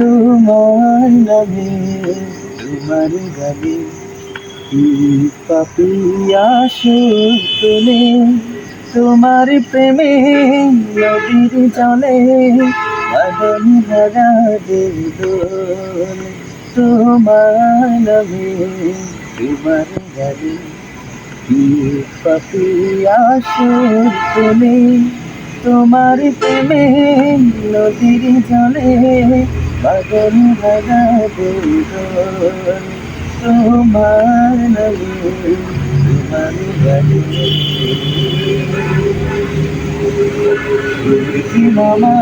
তোমার নামে তোমার গানে পাপিয়া সুর তোমার প্রেমে নদীর জলে মদন হারা দেব তোমার নামে তোমার গানে পাপিয়া সুর তুলে, তোমার প্রেমে নদীর জলে বাদল ভাগা দোল তোমার নামে তোমার কি মামা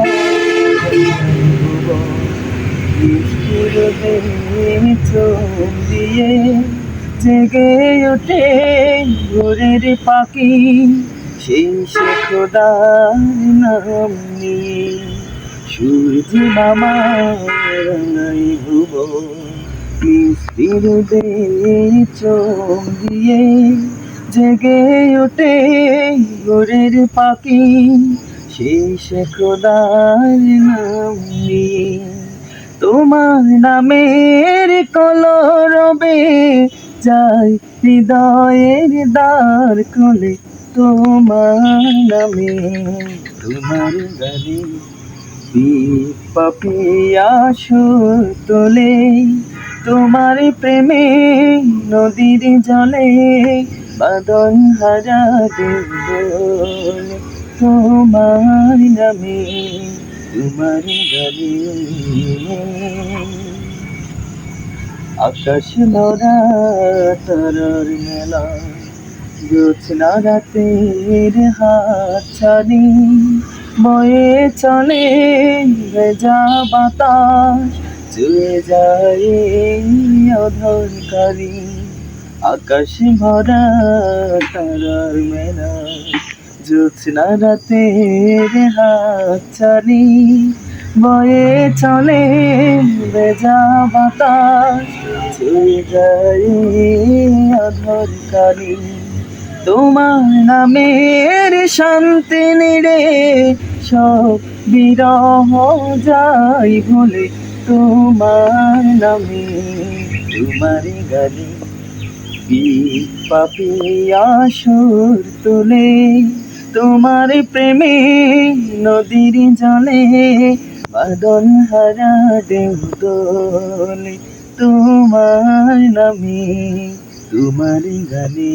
দিয়ে জেগে ওঠে পাখি সেই সে নাম নিয়ে সূর্য মামা রাঙাই ভুব মিস্তির দে চোখ দিয়ে জেগে ওঠে ভোরের পাখি। সে খোদার নাম নিয়ে তোমার নামের কলরবে যাই হৃদয়ের দ্বার খুলে তোমার নামে। তোমার গানে পাপিয়া সুর তোলে, তোমার প্রেমে নদীর জলে বাদন হারা তোমার নামে, তোমার গানে। আকাশ মোরা তারার মেলা জোছনা রাতের হাত বয়ে চলে ভেজা বাতাস চুয়ে যায় অধরকারী। আকাশ ভরা তারার মেলা জোছনা রাতের হাত ছানি বয়ে চলে ভেজা বাতাস ছুঁয়ে যায় অধরকারী। তোমার নামের শান্তি নিরে সব বিরহ যাই ভুলে তোমার নামে। তোমার গালি কি পাপিয়া সুর তোলে। তোমার প্রেমে নদীর জলে বাদন হারা দোলে তোমার নামে। তোমার গানে